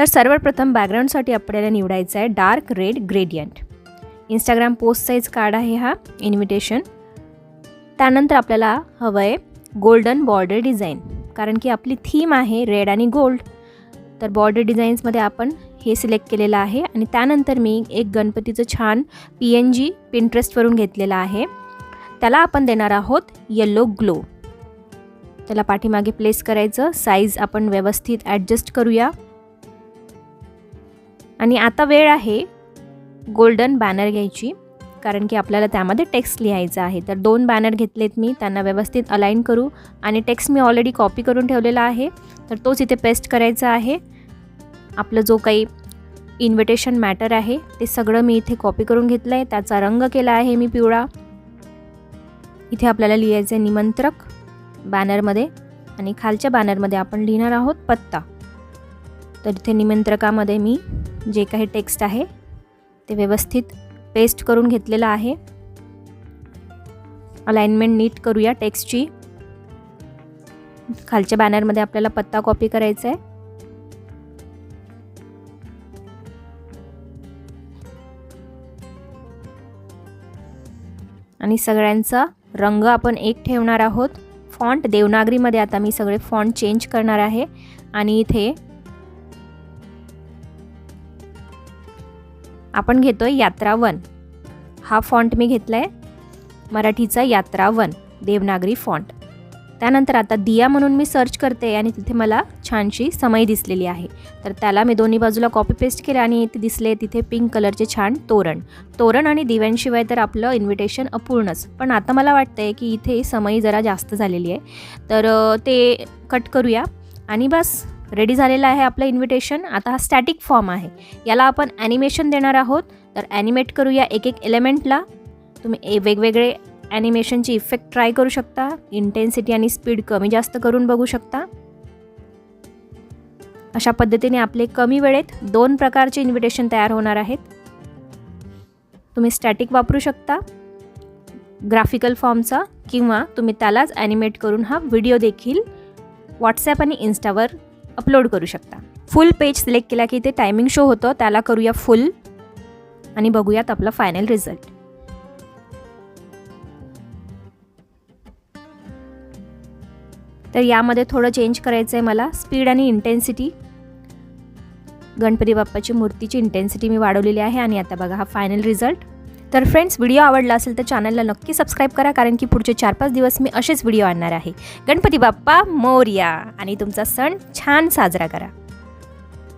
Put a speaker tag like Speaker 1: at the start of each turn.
Speaker 1: तर सर्वप्रथम बॅकग्राऊंडसाठी आपल्याला निवडायचं आहे dark red gradient instagram post size card आहे हा इन्व्हिटेशन त्यानंतर आपल्याला हवं आहे गोल्डन बॉर्डर डिझाईन कारण की आपली थीम आहे रेड आणि गोल्ड तर बॉर्डर डिझाईन्समध्ये आपण हे सिलेक्ट केलेलं आहे आणि त्यानंतर मी एक गणपतीचं छान पी एन जी पिंटरेस्टवरून घेतलेलं आहे. त्याला आपण देणार आहोत येल्लो ग्लो त्याला पाठीमागे प्लेस करायचं. साईज आपण व्यवस्थित ॲडजस्ट करूया. आणि आता वेळ आहे गोल्डन बॅनर घ्यायची. कारण की आपल्याला त्यामध्ये टेक्स्ट लिहायचं आहे. तर दोन बॅनर घेतलेत मी. त्यांना व्यवस्थित अलाईन करू. आणि टेक्स्ट मी ऑलरेडी कॉपी करून ठेवलेला आहे. तर तोच इथे पेस्ट करायचा आहे. आपलं जो काही इन्व्हिटेशन मॅटर आहे ते सगळं मी इथे कॉपी करून घेतलं आहे त्याचा रंग केला आहे मी पिवळा. इथे आपल्याला लिहायचं आहे निमंत्रक बॅनरमध्ये आणि खालच्या बॅनरमध्ये आपण लिहिणार आहोत पत्ता. तर इथे निमंत्रकामध्ये मी जे काही टेक्स्ट आहे ते व्यवस्थित पेस्ट करून घेतलेलं आहे. अलाइनमेंट नीट करूया टेक्स्टची. खालच्या बॅनरमध्ये आपल्याला पत्ता कॉपी करायचा आहे. आणि सगळ्यांचा रंग आपण एक ठेवणार आहोत. फॉन्ट देवनागरीमध्ये आता मी सगळे फॉन्ट चेंज करणार आहे. आणि इथे आपण घेतो यात्रा वन. हा फॉन्ट मी घेतला आहे मराठीचा यात्रा वन देवनागरी फॉन्ट त्यानंतर आता दिया म्हणून मी सर्च करते आणि तिथे मला छानशी समई दिसलेली आहे. तर त्याला मी दोन्ही बाजूला कॉपी पेस्ट केलं आणि इथे दिसले तिथे पिंक कलरचे छान तोरण. तोरण आणि दिव्यांशिवाय तर आपलं इन्व्हिटेशन अपूर्णच. पण आता मला वाटतं आहे की इथे समई जरा जास्त झालेली आहे. तर ते कट करूया. आणि बस. रेडी झालेलं आहे आपलं इन्व्हिटेशन आता हा स्टॅटिक फॉर्म आहे. याला आपण ॲनिमेशन देणार आहोत. तर ॲनिमेट करूया एक एक एलिमेंटला तुम्ही ए वेगवेगळे ॲनिमेशनची इफेक्ट ट्राय करू शकता. इंटेन्सिटी आणि स्पीड कमी जास्त करून बघू शकता. अशा पद्धतीने आपले कमी वेळेत दोन प्रकारचे इन्व्हिटेशन तयार होणार आहेत. तुम्ही स्टॅटिक वापरू शकता. ग्राफिकल फॉर्मचा किंवा तुम्ही त्यालाच ॲनिमेट करून हा व्हिडिओ देखील व्हॉट्सॲप आणि इन्स्टावर अपलोड करू शकता. फुल पेज सिलेक्ट केला की ते टायमिंग शो होतं त्याला करूया फुल आणि बघूयात आपला फायनल रिझल्ट तर यामध्ये थोडं चेंज करायचं आहे मला. स्पीड आणि इंटेन्सिटी गणपती बाप्पाची मूर्तीची इंटेन्सिटी मी वाढवलेली आहे आणि आता बघा हा फायनल रिझल्ट तर फ्रेंड्स व्हिडिओ आवडला असेल तर चॅनलला नक्की सबस्क्राईब करा कारण की पुढचे चार पाच दिवस मी असेच व्हिडिओ आणणार आहे. गणपती बाप्पा मोर्या. आणि तुमचा सण छान साजरा करा.